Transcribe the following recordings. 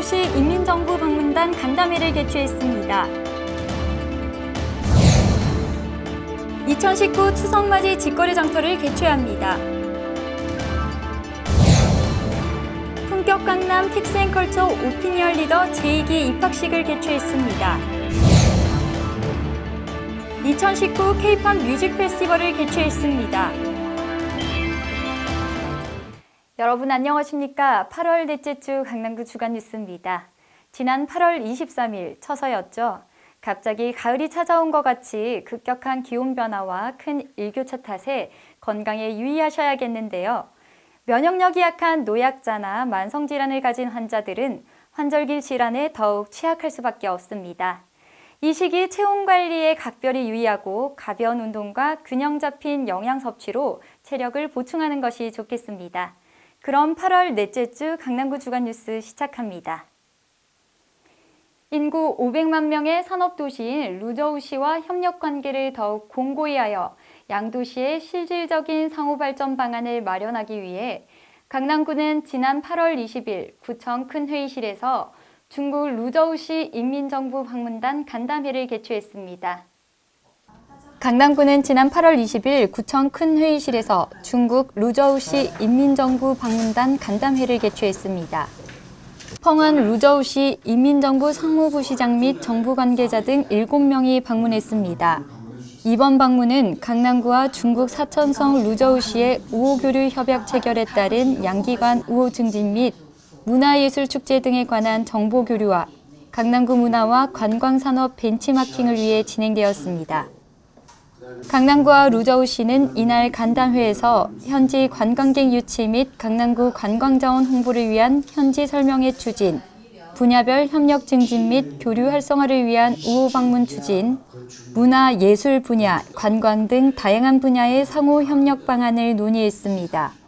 루저우시 인민정부 방문단 간담회를 개최했습니다. 2019 추석맞이 직거래 장터를 개최합니다. 품격 강남 틱스앤컬처 오피니언 리더 제2기 입학식을 개최했습니다. 2019 K-팝 뮤직 페스티벌을 개최했습니다. 여러분 안녕하십니까? 8월 넷째 주 강남구 주간 뉴스입니다. 지난 8월 23일 처서였죠. 갑자기 가을이 찾아온 것 같이 급격한 기온 변화와 큰 일교차 탓에 건강에 유의하셔야겠는데요. 면역력이 약한 노약자나 만성 질환을 가진 환자들은 환절기 질환에 더욱 취약할 수밖에 없습니다. 이 시기 체온 관리에 각별히 유의하고 가벼운 운동과 균형 잡힌 영양 섭취로 체력을 보충하는 것이 좋겠습니다. 그럼 8월 넷째 주 강남구 주간 뉴스 시작합니다. 인구 500만 명의 산업도시인 루저우시와 협력 관계를 더욱 공고히 하여 양도시의 실질적인 상호 발전 방안을 마련하기 위해 강남구는 지난 8월 20일 구청 큰 회의실에서 중국 루저우시 인민정부 방문단 간담회를 개최했습니다. 강남구는 지난 8월 20일 구청 큰 회의실에서 중국 루저우시 인민정부 방문단 간담회를 개최했습니다. 펑한 루저우시 인민정부 상무부시장 및 정부 관계자 등 7명이 방문했습니다. 이번 방문은 강남구와 중국 사천성 루저우시의 우호교류 협약 체결에 따른 양기관 우호 증진 및 문화예술축제 등에 관한 정보 교류와 강남구 문화와 관광산업 벤치마킹을 위해 진행되었습니다. 강남구와 루저우시는 이날 간담회에서 현지 관광객 유치 및 강남구 관광자원 홍보를 위한 현지 설명회 추진, 분야별 협력 증진 및 교류 활성화를 위한 우호 방문 추진, 문화 예술 분야, 관광 등 다양한 분야의 상호 협력 방안을 논의했습니다.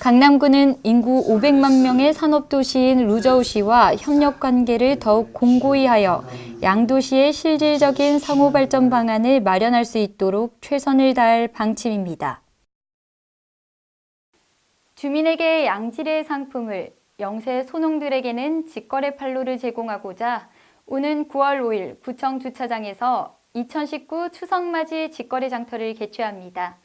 강남구는 인구 500만 명의 산업도시인 루저우시와 협력 관계를 더욱 공고히 하여 양도시의 실질적인 상호 발전 방안을 마련할 수 있도록 최선을 다할 방침입니다. 주민에게 양질의 상품을 영세 소농들에게는 직거래 판로를 제공하고자 오는 9월 5일 구청 주차장에서 2019 추석맞이 직거래 장터를 개최합니다.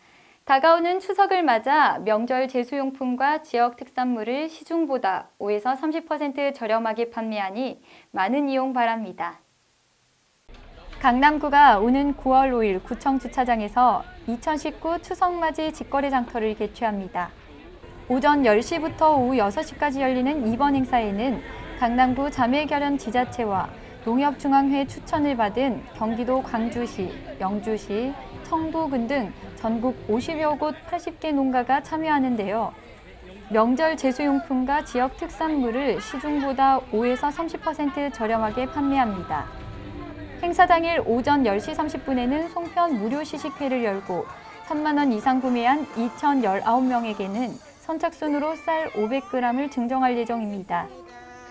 다가오는 추석을 맞아 명절 제수용품과 지역 특산물을 시중보다 5에서 30% 저렴하게 판매하니 많은 이용 바랍니다. 강남구가 오는 9월 5일 구청 주차장에서 2019 추석맞이 직거래 장터를 개최합니다. 오전 10시부터 오후 6시까지 열리는 이번 행사에는 강남구 자매결연 지자체와 농협중앙회 추천을 받은 경기도 광주시, 영주시, 청도군 등 전국 50여 곳 80개 농가가 참여하는데요. 명절 제수용품과 지역 특산물을 시중보다 5에서 30% 저렴하게 판매합니다. 행사 당일 오전 10시 30분에는 송편 무료 시식회를 열고 3만 원 이상 구매한 2,019명에게는 선착순으로 쌀 500g을 증정할 예정입니다.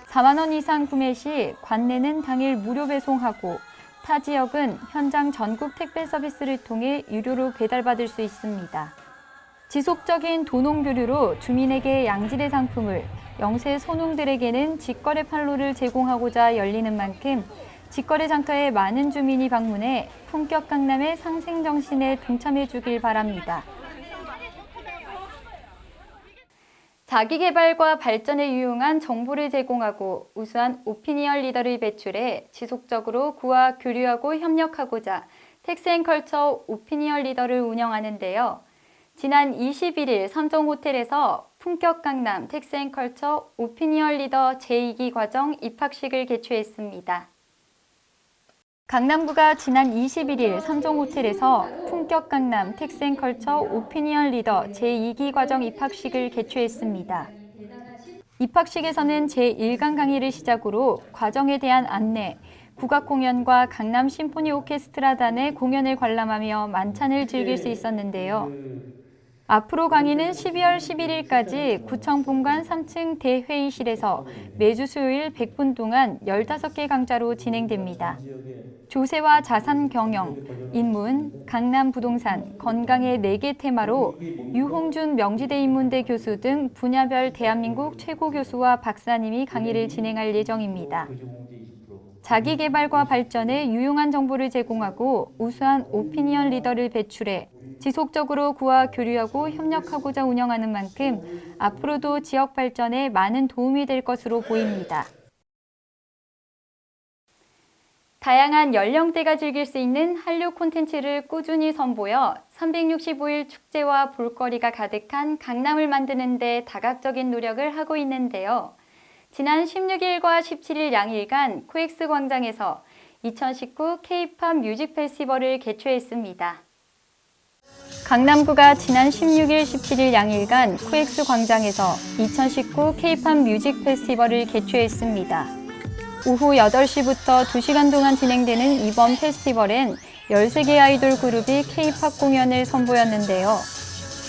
4만 원 이상 구매 시 관내는 당일 무료 배송하고 타 지역은 현장 전국 택배 서비스를 통해 유료로 배달받을 수 있습니다. 지속적인 도농 교류로 주민에게 양질의 상품을 영세 소농들에게는 직거래 판로를 제공하고자 열리는 만큼 직거래 장터에 많은 주민이 방문해 품격 강남의 상생 정신에 동참해 주길 바랍니다. 자기 개발과 발전에 유용한 정보를 제공하고 우수한 오피니언 리더를 배출해 지속적으로 구와 교류하고 협력하고자 텍스앤컬처 오피니언 리더를 운영하는데요. 지난 21일 삼종호텔에서 품격 강남 텍스앤컬처 오피니언 리더 제2기 과정 입학식을 개최했습니다. 강남구가 지난 21일 삼종 호텔에서 품격 강남 텍스앤컬처 오피니언 리더 제2기 과정 입학식을 개최했습니다. 입학식에서는 제1강 강의를 시작으로 과정에 대한 안내, 국악 공연과 강남 심포니 오케스트라단의 공연을 관람하며 만찬을 즐길 수 있었는데요. 앞으로 강의는 12월 11일까지 구청 본관 3층 대회의실에서 매주 수요일 100분 동안 15개 강좌로 진행됩니다. 조세와 자산 경영, 인문, 강남 부동산, 건강의 4개 테마로 유홍준 명지대 인문대 교수 등 분야별 대한민국 최고 교수와 박사님이 강의를 진행할 예정입니다. 자기 개발과 발전에 유용한 정보를 제공하고 우수한 오피니언 리더를 배출해 지속적으로 구와 교류하고 협력하고자 운영하는 만큼 앞으로도 지역 발전에 많은 도움이 될 것으로 보입니다. 다양한 연령대가 즐길 수 있는 한류 콘텐츠를 꾸준히 선보여 365일 축제와 볼거리가 가득한 강남을 만드는 데 다각적인 노력을 하고 있는데요. 지난 16일과 17일 양일간 코엑스 광장에서 2019 K-팝 뮤직 페스티벌을 개최했습니다. 강남구가 지난 16일, 17일 양일간 코엑스 광장에서 2019 K-팝 뮤직 페스티벌을 개최했습니다. 오후 8시부터 2시간 동안 진행되는 이번 페스티벌엔 13개 아이돌 그룹이 K-팝 공연을 선보였는데요.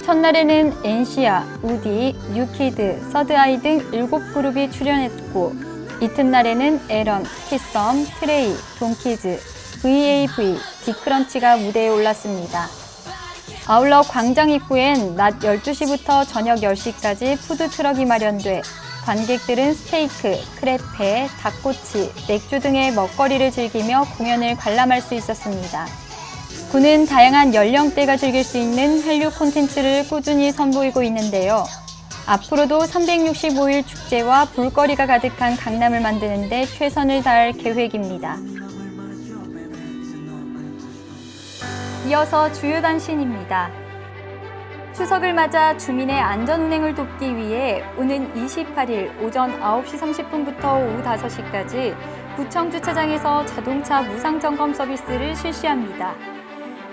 첫날에는 엔시아, 우디, 뉴키드, 서드아이 등 7그룹이 출연했고 이튿날에는 에런, 키썸, 트레이, 돈키즈, VAV, 디크런치가 무대에 올랐습니다. 아울러 광장 입구엔 낮 12시부터 저녁 10시까지 푸드트럭이 마련돼 관객들은 스테이크, 크레페, 닭꼬치, 맥주 등의 먹거리를 즐기며 공연을 관람할 수 있었습니다. 군은 다양한 연령대가 즐길 수 있는 한류 콘텐츠를 꾸준히 선보이고 있는데요. 앞으로도 365일 축제와 볼거리가 가득한 강남을 만드는데 최선을 다할 계획입니다. 이어서 주요 단신입니다. 추석을 맞아 주민의 안전 운행을 돕기 위해 오는 28일 오전 9시 30분부터 오후 5시까지 구청 주차장에서 자동차 무상 점검 서비스를 실시합니다.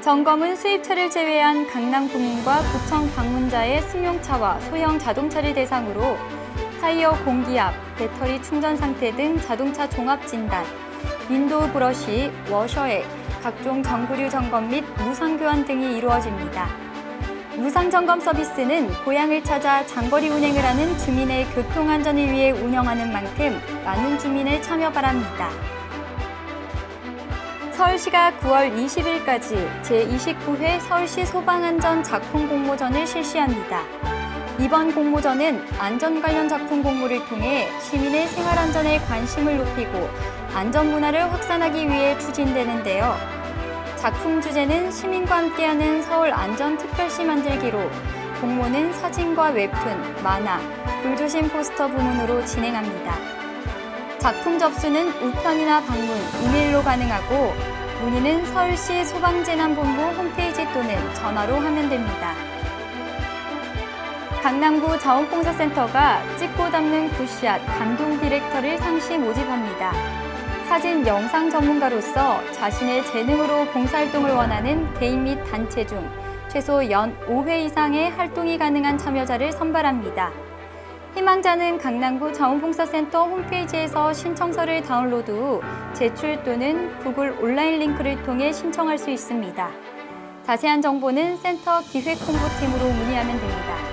점검은 수입차를 제외한 강남 구민과 구청 방문자의 승용차와 소형 자동차를 대상으로 타이어 공기압, 배터리 충전 상태 등 자동차 종합 진단, 윈도우 브러쉬, 워셔액, 각종 정구류 점검 및 무상 교환 등이 이루어집니다. 무상 점검 서비스는 고향을 찾아 장거리 운행을 하는 주민의 교통 안전을 위해 운영하는 만큼 많은 주민의 참여 바랍니다. 서울시가 9월 20일까지 제29회 서울시 소방안전 작품 공모전을 실시합니다. 이번 공모전은 안전 관련 작품 공모를 통해 시민의 생활 안전에 관심을 높이고 안전 문화를 확산하기 위해 추진되는데요. 작품 주제는 시민과 함께하는 서울 안전 특별시 만들기로 공모는 사진과 웹툰, 만화, 불조심 포스터 부문으로 진행합니다. 작품 접수는 우편이나 방문, 이메일로 가능하고 문의는 서울시 소방재난본부 홈페이지 또는 전화로 하면 됩니다. 강남구 자원봉사센터가 찍고 담는 굿샷 감동 디렉터를 상시 모집합니다. 사진 영상 전문가로서 자신의 재능으로 봉사활동을 원하는 개인 및 단체 중 최소 연 5회 이상의 활동이 가능한 참여자를 선발합니다. 희망자는 강남구 자원봉사센터 홈페이지에서 신청서를 다운로드 후 제출 또는 구글 온라인 링크를 통해 신청할 수 있습니다. 자세한 정보는 센터 기획홍보팀으로 문의하면 됩니다.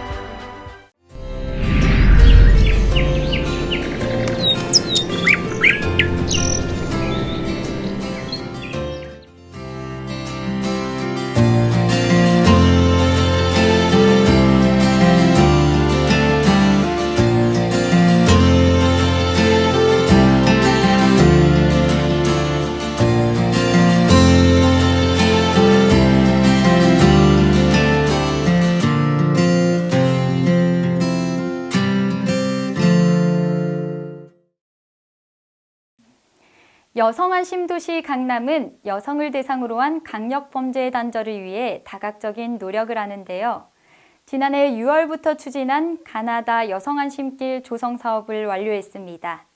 여성한 심도시 강남은 여성을 대상으로 한 강력 범죄 단절을 위해 다각적인 노력을 하는데요. 지난해 6월부터 추진한 가나다 여성 안심길 조성 사업을 완료했습니다.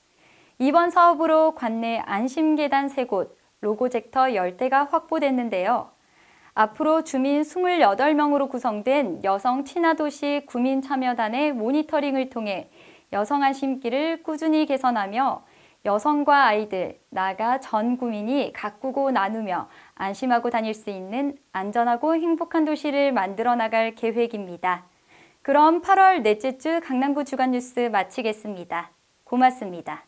이번 사업으로 관내 안심계단 3곳, 로고젝터 10대가 확보됐는데요. 앞으로 주민 28명으로 구성된 여성 친화도시 구민참여단의 모니터링을 통해 여성 안심길을 꾸준히 개선하며 여성과 아이들, 나아가 전 국민이 가꾸고 나누며 안심하고 다닐 수 있는 안전하고 행복한 도시를 만들어 나갈 계획입니다. 그럼 8월 넷째 주 강남구 주간 뉴스 마치겠습니다. 고맙습니다.